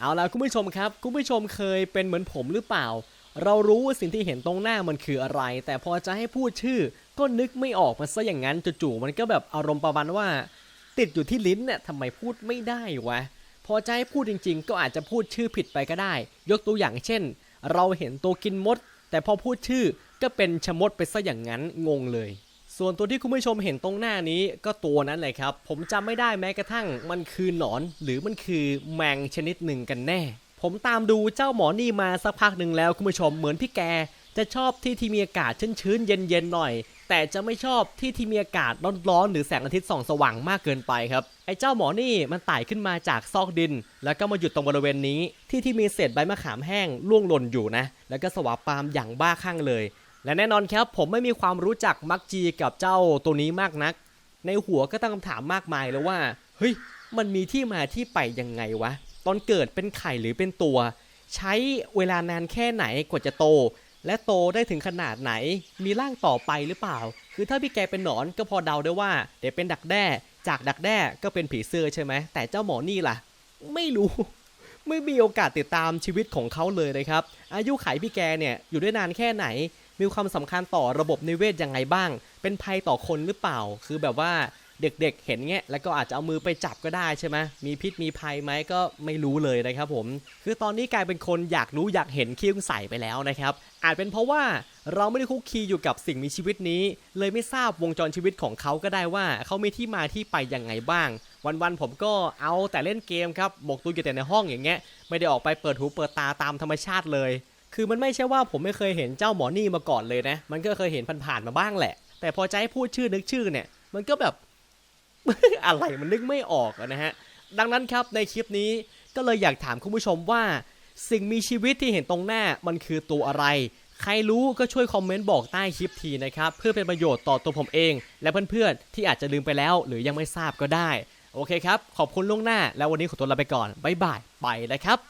เอาล่ะคุณผู้ชมครับ คุณผู้ชมเคยเป็นเหมือนผมหรือเปล่า เรารู้ว่าสิ่งที่เห็นตรงหน้ามันคืออะไร แต่พอจะให้พูดชื่อ ก็นึกไม่ออกมาซะอย่างนั้นจู่ๆมันก็แบบอารมณ์ประมาณว่า ติดอยู่ที่ลิ้นเนี่ยทำไมพูดไม่ได้วะพอจะให้พูดจริง ๆ ก็อาจจะพูดชื่อผิดไปก็ได้ ยกตัวอย่างเช่น เราเห็นตัวกินมด แต่พอพูดชื่อก็เป็นชะมดไปซะอย่างนั้นงงเลย ส่วนตัวที่คุณผู้ชมเห็นตรงหน้านี้ก็ตัวนั้นเลยครับ ผมจำไม่ได้แม้กระทั่งมันคือหนอน หรือมันคือแมงชนิดหนึ่งกันแน่ ผมตามดูเจ้าหมอนี่มาสักพักหนึ่งแล้วคุณผู้ชมเหมือนพี่แก จะชอบที่ที่มีอากาศชื้นๆเย็นๆหน่อย แต่จะไม่ชอบที่ที่มีอากาศร้อนๆหรือแสงอาทิตย์ส่องสว่างมากเกินไปครับไอ้เจ้าหมอนี่มันไต่ขึ้นมาจากซอกดิน แล้วก็มาหยุดตรงบริเวณนี้ที่ที่มีเศษใบมะขามแห้งล่วงหล่นอยู่นะ แล้วก็สวาปามอย่างบ้าคลั่งเลย และแน่นอนครับผมไม่มีความรู้จักมักจีกับเจ้าตัวนี้มากนัก ในหัวก็ตั้งคำถามมากมายเลยว่า เฮ้ย มันมีที่มาที่ไปยังไงวะ ตอนเกิดเป็นไข่หรือเป็นตัว ใช้เวลานานแค่ไหนกว่าจะโต และโตได้ถึงขนาดไหน มีร่างต่อไปหรือเปล่า คือถ้าพี่แกเป็นหนอนก็พอเดาได้ว่า เดี๋ยวเป็นดักแด้ จากดักแด้ก็เป็นผีเสื้อใช่ไหม แต่เจ้าหมอนี่ล่ะ ไม่รู้ไม่มีโอกาสติดตามชีวิตของเขาเลยนะครับ อายุไขพี่แกเนี่ยอยู่ได้นานแค่ไหน มีความสำคัญต่อระบบนิเวศยังไงบ้าง เป็นภัยต่อคนหรือเปล่า คือแบบว่าเด็กๆ เห็นเงี้ยแล้วก็อาจจะเอามือไปจับก็ได้ใช่ไหมมีพิษมีภัยไหมก็ไม่รู้เลยนะครับผม คือตอนนี้กลายเป็นคนอยากรู้อยากเห็นคิ้วใส่ไปแล้วนะครับ อาจเป็นเพราะว่าเราไม่ได้คุกคีอยู่กับสิ่งมีชีวิตนี้ เลยไม่ทราบวงจรชีวิตของเขาก็ได้ว่าเขามีที่มาที่ไปยังไงบ้าง วันๆผมก็เอาแต่เล่นเกมครับหมกตัวอยู่แต่ในห้องอย่างเงี้ยไม่ได้ออกไปเปิดหูเปิดตาตามธรรมชาติเลย คือมันไม่ใช่ว่าผมไม่เคยเห็นเจ้าหมอนี่มาก่อนเลยนะ มันก็เคยเห็นผ่านๆมาบ้างแหละ แต่พอจะให้พูดชื่อนึกชื่อเนี่ย มันก็แบบ อะไรมันนึกไม่ออกนะฮะ ดังนั้นครับในคลิปนี้ก็เลยอยากถามคุณผู้ชมว่า สิ่งมีชีวิตที่เห็นตรงหน้ามันคือตัวอะไร ใครรู้ก็ช่วยคอมเมนต์บอกใต้คลิปทีนะครับ เพื่อเป็นประโยชน์ต่อตัวผมเอง และเพื่อนๆที่อาจจะลืมไปแล้ว หรือยังไม่ทราบก็ได้ โอเคครับ ขอบคุณล่วงหน้า แล้ววันนี้ขอตัวลาไปก่อนบ๊ายบายไปแล้วครับ